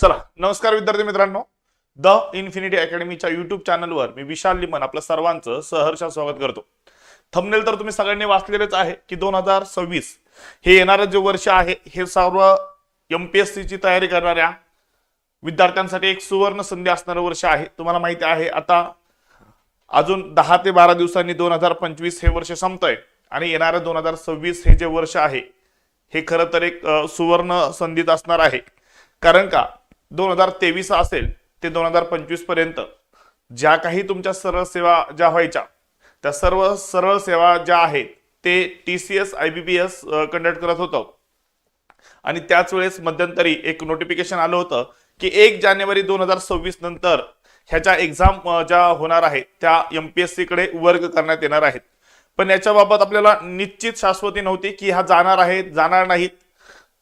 चला नमस्कार विद्यार्थी मित्रांनो. द इन्फिनिटी अकॅडमीच्या युट्यूब चॅनलवर मी विशाल लिमन आपलं सर्वांचं सहर्ष स्वागत करतो. थंबनेल तर तुम्ही सगळ्यांनी वाचलेलेच आहे की दोन हजार सव्वीस हे येणारं जे वर्ष आहे हे सर्व एम पी एस तयारी करणाऱ्या विद्यार्थ्यांसाठी एक सुवर्ण संधी असणारं वर्ष आहे. तुम्हाला माहिती आहे आता अजून दहा ते बारा दिवसांनी दोन हजार पंचवीस हे वर्ष संपतंय आणि येणारं दोन हजार सव्वीस हे जे वर्ष आहे हे खरं तर एक सुवर्ण संधीत असणार आहे. कारण का? दोन हजार तेवीस असेल ते दोन हजार पंचवीसपर्यंत ज्या काही तुमच्या सरळ सेवा ज्या व्हायच्या त्या सर्व सरळ सेवा ज्या आहेत ते T C S I B P S conduct करत होतं. आणि त्याच वेळेस मध्यंतरी एक नोटिफिकेशन आलं होतं की एक जानेवारी दोन हजार सव्वीस नंतर ह्याच्या एक्झाम ज्या होणार आहेत त्या एम पी एस सीकडे वर्ग करण्यात येणार आहेत. पण याच्याबाबत आपल्याला निश्चित शाश्वती नव्हती की ह्या जाणार आहेत जाणार नाहीत.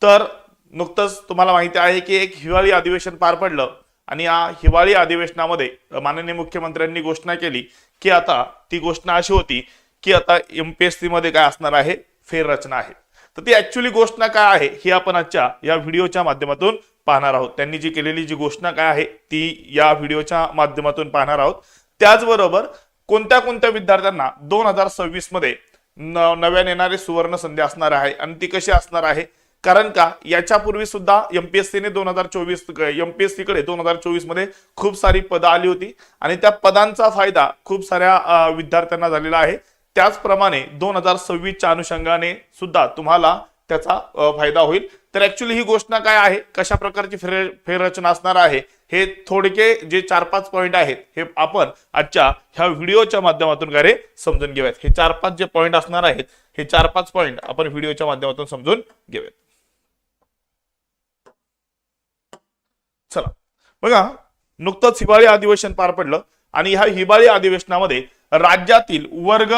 तर नुकतंच तुम्हाला माहिती आहे की एक हिवाळी अधिवेशन पार पडलं आणि या हिवाळी अधिवेशनामध्ये माननीय मुख्यमंत्र्यांनी घोषणा केली की आता ती घोषणा अशी होती की आता एम पी एस सीमध्ये काय असणार आहे? फेररचना आहे. तर ती ऍक्च्युली घोषणा काय आहे ही आपण आजच्या या व्हिडिओच्या माध्यमातून पाहणार आहोत. त्यांनी जी केलेली जी घोषणा काय आहे ती या व्हिडिओच्या माध्यमातून पाहणार आहोत. त्याचबरोबर कोणत्या कोणत्या विद्यार्थ्यांना दोन हजार सव्वीसमध्ये न- नव्याने येणारी सुवर्ण संधी असणार आहे आणि ती कशी असणार आहे? कारण का? याच्यापूर्वी सुद्धा एमपीएससीने दोन हजार चोवीस एमपीएससीकडे दोन हजार चोवीसमध्ये खूप सारी पदं आली होती. आणि त्या पदांचा फायदा खूप साऱ्या विद्यार्थ्यांना झालेला आहे. त्याचप्रमाणे दोन हजार सव्वीसच्या अनुषंगाने सुद्धा तुम्हाला त्याचा फायदा होईल. तर ऍक्च्युली ही घोषणा काय आहे? कशा प्रकारची फेर फेररचना असणार आहे? हे थोडके जे चार पाच पॉईंट आहेत हे आपण आजच्या ह्या व्हिडिओच्या माध्यमातून काय समजून घेऊयात. हे चार पाच जे पॉईंट असणार आहेत हे चार पाच पॉईंट आपण व्हिडिओच्या माध्यमातून समजून घेऊयात. चला. बघा नुकतंच हिवाळी अधिवेशन पार पडलं आणि ह्या हिवाळी अधिवेशनामध्ये राज्यातील वर्ग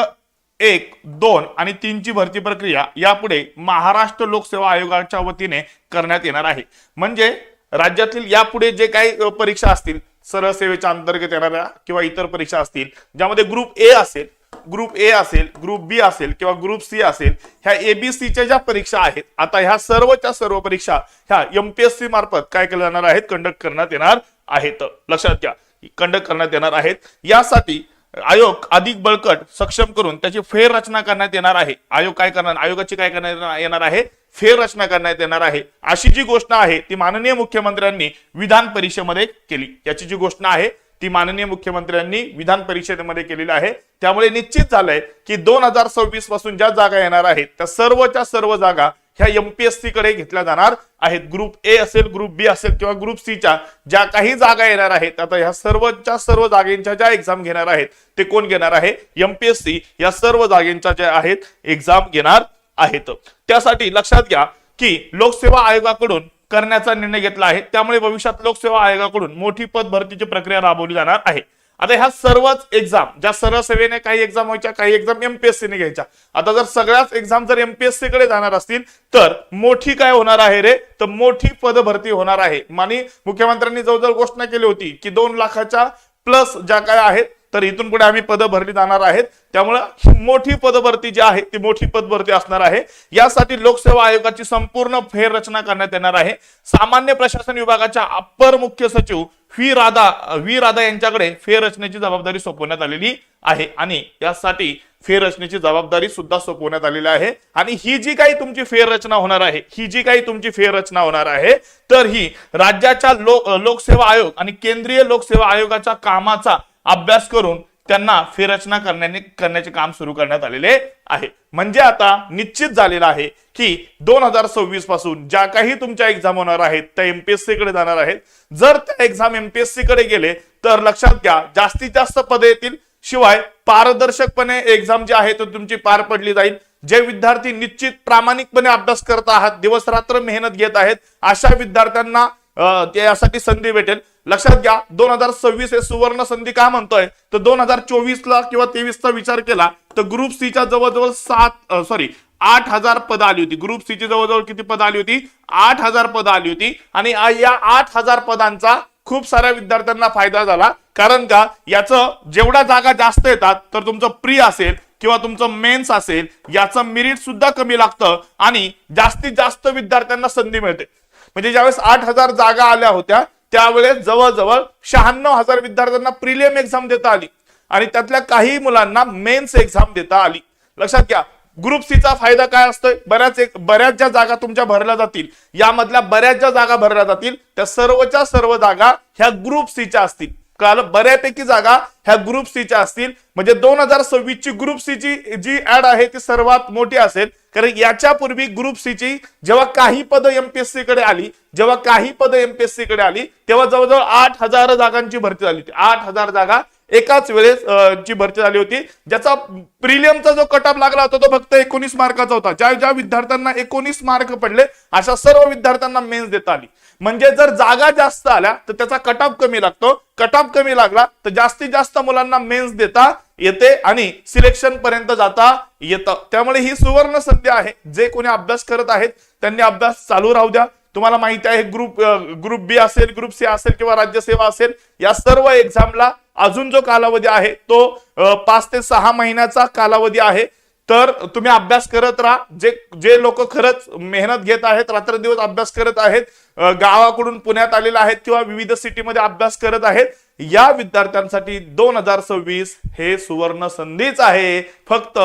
एक दोन आणि तीनची भरती प्रक्रिया यापुढे महाराष्ट्र लोकसेवा आयोगाच्या वतीने करण्यात येणार आहे. म्हणजे राज्यातील यापुढे जे काही परीक्षा असतील सरळ सेवेच्या अंतर्गत येणाऱ्या किंवा इतर परीक्षा असतील ज्यामध्ये ग्रुप ए असेल ग्रुप ए असेल ग्रुप बी असेल किंवा ग्रुप सी असेल ह्या एबीसीच्या ज्या परीक्षा आहेत आता ह्या सर्वच्या सर्व परीक्षा ह्या एमपीएससी मार्फत काय केल्या जाणार आहेत कंडक्ट करण्यात येणार आहेत. लक्षात घ्या कंडक्ट करण्यात येणार आहेत. यासाठी आयोग अधिक बळकट सक्षम करून त्याची फेररचना करण्यात येणार आहे. आयोग काय करणार आयोगाची काय करण्यात येणार आहे? फेररचना करण्यात येणार आहे. अशी जी घोषणा आहे ती माननीय मुख्यमंत्र्यांनी विधान परिषदेमध्ये केली. याची जी घोषणा आहे ती माननीय मुख्यमंत्र्यांनी विधान परिषदेमध्ये केलेली आहे. त्यामुळे निश्चित झालंय की दोन हजार सव्वीसपासून ज्या जागा येणार आहेत त्या सर्वच्या सर्व जागा ह्या एमपीएससी कडे घेतल्या जाणार आहेत. ग्रुप ए असेल ग्रुप बी असेल किंवा ग्रुप सीच्या ज्या काही जागा येणार आहेत आता ह्या सर्वच्या सर्व जागेंच्या ज्या एक्झाम घेणार आहेत ते कोण घेणार आहे? एमपीएससी या सर्व जागेंच्या ज्या आहेत एक्झाम घेणार आहेत. त्यासाठी लक्षात घ्या की लोकसेवा आयोगाकडून करण्याचा निर्णय घेतला आहे. त्यामुळे भविष्यात लोकसेवा आयोगाकडून मोठी पद भरतीची प्रक्रिया राबवली जाणार आहे. आता ह्या सर्वच एक्झाम ज्या सरळ सेवेने काही एक्झाम व्हायच्या काही एक्झाम एमपीएससीने घ्यायच्या. आता जर सगळ्याच एक्झाम जर एमपीएससी कडे जाणार असतील तर मोठी काय होणार आहे रे? तर मोठी पदभरती होणार आहे. मानी मुख्यमंत्र्यांनी जवळजवळ घोषणा केली होती की दोन लाखाच्या प्लस ज्या काय आहेत तर इथून पुढे आम्ही पदं भरली जाणार आहेत. त्यामुळं मोठी पदभरती जी आहे ती मोठी पदभरती असणार आहे. यासाठी लोकसेवा आयोगाची संपूर्ण फेररचना करण्यात येणार आहे. सामान्य प्रशासन विभागाच्या अप्पर मुख्य सचिव व्ही राधा व्ही राधा यांच्याकडे फेररचनेची जबाबदारी सोपवण्यात आलेली आहे. आणि यासाठी फेररचनेची जबाबदारी सुद्धा सोपवण्यात आलेली आहे. आणि ही जी काही तुमची फेररचना होणार आहे ही जी काही तुमची फेररचना होणार आहे तर ही राज्याच्या लो लोकसेवा आयोग आणि केंद्रीय लोकसेवा आयोगाच्या कामाचा अभ्यास करून त्यांना फेरचना करण्याने करण्याचे काम सुरू करण्यात आलेले आहे. म्हणजे आता निश्चित झालेलं आहे की दोन हजार सव्वीसपासून ज्या काही तुमच्या एक्झाम होणार आहेत त्या एमपीएससी कडे जाणार आहेत. जर त्या एक्झाम एमपीएससी कडे गेले तर लक्षात घ्या जास्तीत जास्त पदे येतील. शिवाय पारदर्शकपणे एक्झाम जी आहे ती तुमची पार पडली जाईल. जे विद्यार्थी निश्चित प्रामाणिकपणे अभ्यास करत आहात दिवस रात्र मेहनत घेत आहेत अशा विद्यार्थ्यांना त्यासाठी यासाठी संधी भेटेल. लक्षात घ्या दोन हजार सव्वीस हे सुवर्ण संधी का म्हणतोय? तर दोन हजार चोवीस ला किंवा तेवीसचा विचार केला तर ग्रुप सी च्या जवळजवळ सात सॉरी आठ हजार पदं आली होती. ग्रुप सी ची जवळजवळ किती पदं आली होती? आठ हजार पदं आली होती. आणि या आठ हजार पदांचा खूप साऱ्या विद्यार्थ्यांना फायदा झाला. कारण का? याचं जेवढ्या जागा जास्त येतात तर तुमचं प्री असेल किंवा तुमचं मेन्स असेल याचं मिरिट सुद्धा कमी लागतं आणि जास्तीत जास्त विद्यार्थ्यांना संधी मिळते. म्हणजे ज्यावेळेस आठ हजार जागा आल्या होत्या त्यावेळेस जवळजवळ शहाण्णव हजार विद्यार्थ्यांना प्रिलियम एक्झाम देता आली. आणि त्यातल्या काही मुलांना मेन्स एक्झाम देता आली. लक्षात घ्या ग्रुप सीचा फायदा काय असतोय? बऱ्याच एक बऱ्याच ज्या जागा तुमच्या भरल्या जातील यामधल्या बऱ्याच ज्या जागा भरल्या जातील त्या सर्वच्या सर्व जागा ह्या ग्रुप सीच्या असतील. कळालं बऱ्यापैकी जागा ह्या ग्रुप सीच्या असतील. म्हणजे दोन हजार सव्वीस ची ग्रुप सी ची जी ऍड आहे ती सर्वात मोठी असेल. कारण याच्यापूर्वी ग्रुप सी ची जेव्हा काही पद एमपीएससी कडे आली जेव्हा काही पद एमपीएससी कडे आली तेव्हा जवळजवळ आठ हजार जागांची भरती झाली होती. आठ हजार जागा एकाच वेळेस जी ची भरती झाली होती ज्याचा प्रिलियमचा जो कटअप लागला होता तो फक्त एकोणीस मार्काचा होता. ज्या ज्या विद्यार्थ्यांना एकोणीस मार्क पडले अशा सर्व विद्यार्थ्यांना मेन्स देता आली. म्हणजे जर जागा जास्त आल्या तर त्याचा कटअप कमी लागतो. कटअप कमी लागला तर जास्तीत जास्त मुलांना मेन्स देता येते आणि सिलेक्शन पर्यंत जाता येतं. त्यामुळे ही सुवर्ण संधी आहे. जे कोणी अभ्यास करत आहेत त्यांनी अभ्यास चालू राहू द्या. तुम्हाला माहिती आहे ग्रुप ग्रुप बी असेल ग्रुप सी असेल किंवा राज्यसेवा असेल या सर्व एक्झामला अजून जो कालावधी आहे तो पाच ते सहा महिन्याचा कालावधी आहे. तर तुम्ही अभ्यास करत राहा. जे जे लोक खरंच मेहनत घेत आहेत रात्रदिवस अभ्यास करत आहेत गावाकडून पुण्यात आलेले आहेत किंवा विविध सिटीमध्ये अभ्यास करत आहेत या विद्यार्थ्यांसाठी दोन हजार सव्वीस हे सुवर्ण संधीच आहे. फक्त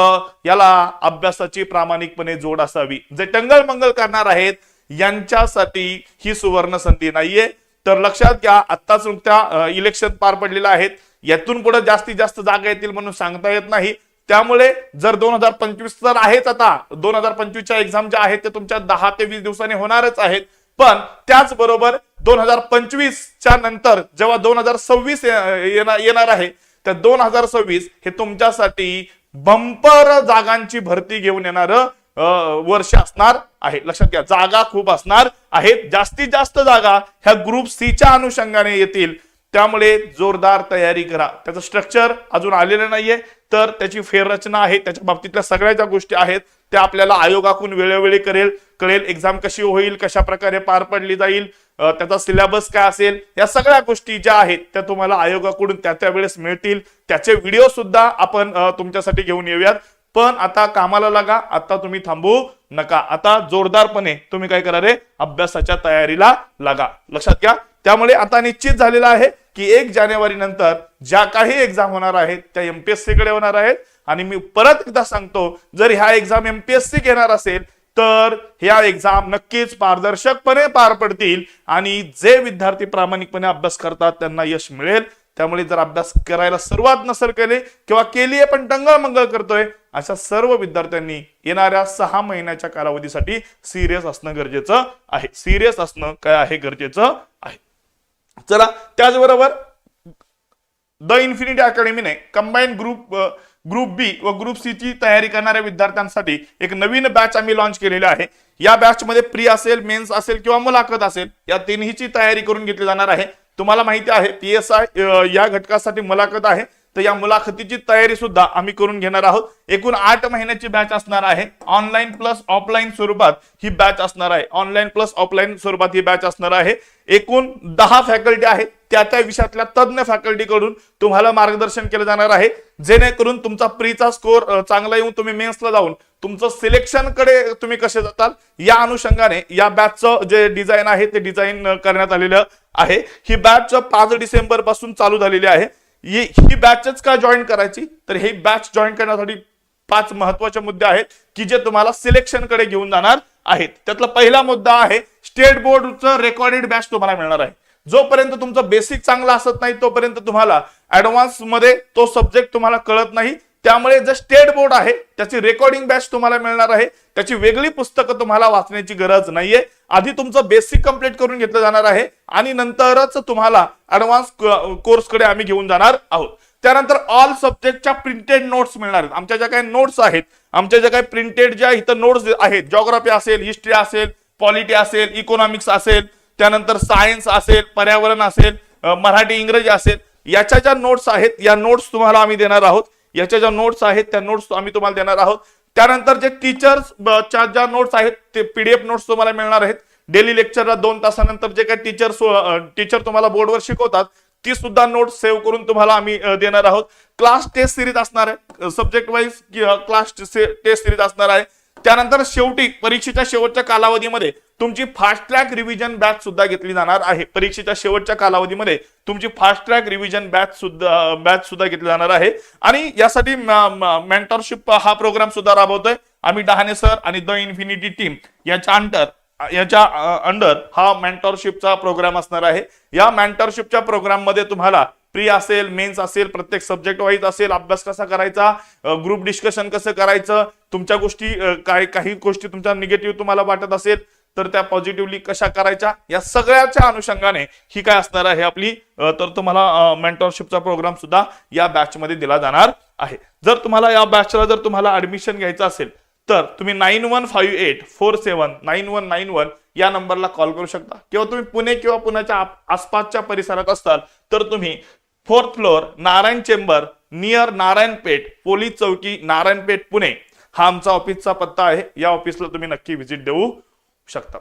याला अभ्यासाची प्रामाणिकपणे जोड असावी. जे टंगल मंगल करणार आहेत यांच्यासाठी ही सुवर्ण संधी नाहीये. तर लक्षात घ्या आत्ताच नुकत्या इलेक्शन पार पडलेल्या आहेत. यातून पुढे जास्तीत जास्त जागा येतील म्हणून सांगता येत नाही. त्यामुळे जर दोन हजार पंचवीस तर आहेच आता. दोन हजार पंचवीसच्या एक्झाम ज्या आहेत ते तुमच्या दहा ते वीस दिवसांनी होणारच आहेत. पण त्याचबरोबर दोन हजार पंचवीसच्या नंतर जेव्हा दोन हजार सव्वीस येणार आहे तर दोन हजार सव्वीस हे तुमच्यासाठी बंपर जागांची भरती घेऊन येणार वर्ष असणार आहे. लक्षात घ्या जागा खूप असणार आहेत. जास्तीत जास्त जागा ह्या ग्रुप सीच्या अनुषंगाने येतील. त्यामुळे जोरदार तयारी करा. त्याचं स्ट्रक्चर अजून आलेलं नाहीये. तर त्याची फेररचना आहे. त्याच्या बाबतीतल्या सगळ्या ज्या गोष्टी आहेत त्या आपल्याला आयोगाकडून वेळोवेळी करेल. कळेल एक्झाम कशी होईल कशा प्रकारे पार पडली जाईल त्याचा सिलेबस काय असेल या सगळ्या गोष्टी ज्या आहेत त्या तुम्हाला आयोगाकडून त्या त्या वेळेस मिळतील. त्याचे व्हिडिओ सुद्धा आपण तुमच्यासाठी घेऊन येऊयात. पण आता कामाला लागा आता तुम्ही थांबू नका. आता जोरदारपणे तुम्ही काय करा रे अभ्यासाच्या तयारीला लागा. लक्षात घ्या. त्यामुळे आता निश्चित झालेलं आहे की एक जानेवारी नंतर ज्या काही एक्झाम होणार आहेत त्या एमपीएससी कडे होणार आहेत. आणि मी परत एकदा सांगतो जर ह्या एक्झाम एमपीएससी घेणार असेल तर ह्या एक्झाम नक्कीच पारदर्शकपणे पार पडतील आणि जे विद्यार्थी प्रामाणिकपणे अभ्यास करतात त्यांना यश मिळेल. त्यामुळे जर अभ्यास करायला सुरुवात नसेल केली किंवा केली आहे पण टंगळ मंगळ करतोय अशा सर्व विद्यार्थ्यांनी येणाऱ्या सहा महिन्याच्या कालावधीसाठी सिरियस असणं गरजेचं आहे. सिरियस असणं काय आहे गरजेचं आहे. चला त्याचबरोबर द इन्फिनिटी अकॅडमीने कंबाईन ग्रुप ग्रुप बी व ग्रुप सी ची तयारी करणाऱ्या विद्यार्थ्यांसाठी एक नवीन बॅच आम्ही लॉन्च केलेली आहे. या बॅचमध्ये प्री असेल मेन्स असेल किंवा मुलाखत असेल या तिन्हीची तयारी करून घेतली जाणार आहे. तुम्हाला माहिती आहे पी एस आय या घटकासाठी मुलाखत आहे. तर या मुलाखतीची तयारी सुद्धा आम्ही करून घेणार आहोत. एकूण आठ महिन्याची बॅच असणार आहे. ऑनलाईन प्लस ऑफलाईन स्वरूपात ही बॅच असणार आहे. ऑनलाईन प्लस ऑफलाईन स्वरूपात ही बॅच असणार आहे. एकूण दहा फॅकल्टी आहेत. त्या त्या विषयातल्या तज्ज्ञ फॅकल्टी कडून तुम्हाला मार्गदर्शन केलं जाणार आहे. जेणेकरून तुमचा प्रीचा स्कोर चांगला येऊन तुम्ही मेन्सला जाऊन तुमचं सिलेक्शनकडे तुम्ही कसे जाताल या अनुषंगाने या बॅचचं जे डिझाईन आहे ते डिझाईन करण्यात आलेलं आहे. ही बॅच पाच डिसेंबरपासून चालू झालेली आहे. ही ही बॅचच का जॉईन करायची तर ही बॅच जॉईन करण्यासाठी पाच महत्त्वाचे मुद्दे आहेत की जे तुम्हाला सिलेक्शनकडे घेऊन जाणार आहेत. त्यातला पहिला मुद्दा आहे स्टेट बोर्डचं रेकॉर्डेड बॅच तुम्हाला मिळणार आहे. जोपर्यंत तुमचं बेसिक चांगलं असत नाही तोपर्यंत तुम्हाला ऍडव्हान्समध्ये तो सब्जेक्ट तुम्हाला कळत नाही त्यामुळे जे स्टेट बोर्ड आहे त्याची रेकॉर्डिंग बॅच तुम्हाला मिळणार आहे त्याची वेगळी पुस्तकं तुम्हाला वाचण्याची गरज नाहीये. आधी तुमचं बेसिक कंप्लीट करून घेतलं जाणार आहे आणि नंतरच तुम्हाला ऍडव्हान्स कोर्सकडे आम्ही घेऊन जाणार आहोत. त्यानंतर ऑल सब्जेक्टच्या प्रिंटेड नोट्स मिळणार आहेत. आमच्या ज्या काही नोट्स आहेत आमच्या ज्या काही प्रिंटेड ज्या इथं नोट्स आहेत जॉग्राफी असेल हिस्ट्री असेल पॉलिटी असेल इकॉनॉमिक्स असेल त्यानंतर सायन्स असेल पर्यावरण असेल मराठी इंग्रजी असेल याच्या ज्या नोट्स आहेत या नोट्स तुम्हाला आम्ही देणार आहोत. याच्या ज्या नोट्स आहेत त्या नोट्स आम्ही तुम्हाला देणार आहोत. त्यानंतर जे टीचर्स च्या ज्या नोट्स आहेत ते पीडीएफ नोट्स तुम्हाला मिळणार आहेत. डेली लेक्चरला दोन तासानंतर जे काही टीचर टीचर तुम्हाला बोर्डवर शिकवतात ती सुद्धा नोट सेव्ह करून तुम्हाला आम्ही देणार आहोत. क्लास टेस्ट सिरीज असणार आहे. Subject wise class test series असणार आहे. त्यानंतर शेवटी परीक्षेच्या शेवटच्या कालावधीमध्ये तुमची फास्ट ट्रॅक रिव्हिजन बॅच सुद्धा घेतली जाणार आहे. परीक्षेच्या शेवटच्या कालावधीमध्ये तुमची फास्ट ट्रॅक रिव्हिजन बॅच सुद्धा बॅच सुद्धा घेतली जाणार आहे. आणि यासाठी मेंटरशिप हा प्रोग्राम सुद्धा राबवतोय. आम्ही डहाणे सर आणि द इन्फिनिटी टीम याच्या अंडर याच्या अंडर हा मेंटरशिपचा प्रोग्राम असणार आहे. या मेंटरशिपच्या प्रोग्राममध्ये तुम्हाला प्री असेल मेन्स असेल प्रत्येक सब्जेक्ट वाईज असेल अभ्यास कसा करायचा ग्रुप डिस्कशन कसं करायचं तुमच्या गोष्टी काय काही गोष्टी तुमच्या निगेटिव्ह तुम्हाला वाटत असेल तर त्या पॉझिटिव्हली कशा करायच्या या सगळ्याच्या अनुषंगाने ही काय असणार आहे आपली तर तुम्हाला मेंटॉरशिपचा प्रोग्राम सुद्धा या बॅचमध्ये दिला जाणार आहे. जर तुम्हाला या बॅचला जर तुम्हाला ऍडमिशन घ्यायचं असेल तर तुम्ही nine one five eight four seven nine one nine one या नंबरला कॉल करू शकता. किंवा तुम्ही पुणे किंवा पुण्याच्या आसपासच्या परिसरात असताल तर तुम्ही fourth floor Narayan chamber near Narayanpeth police चौकी नारायणपेठ पुणे. हा आमचा ऑफिसचा पत्ता आहे. या ऑफिसला तुम्ही नक्की व्हिजिट देऊ शकता.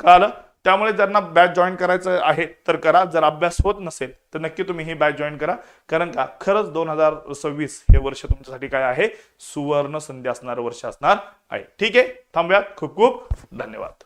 कळालं? त्यामुळे ज्यांना बॅच जॉईन करायचं आहे तर करा. जर अभ्यास होत नसेल तर नक्की तुम्ही ही बॅच जॉईन करा. कारण का? खरंच दोन हजार सव्वीस हे वर्ष तुमच्यासाठी काय आहे? सुवर्ण संधी असणारं वर्ष असणार आहे. ठीक आहे? थांबूयात. खूप खूप धन्यवाद.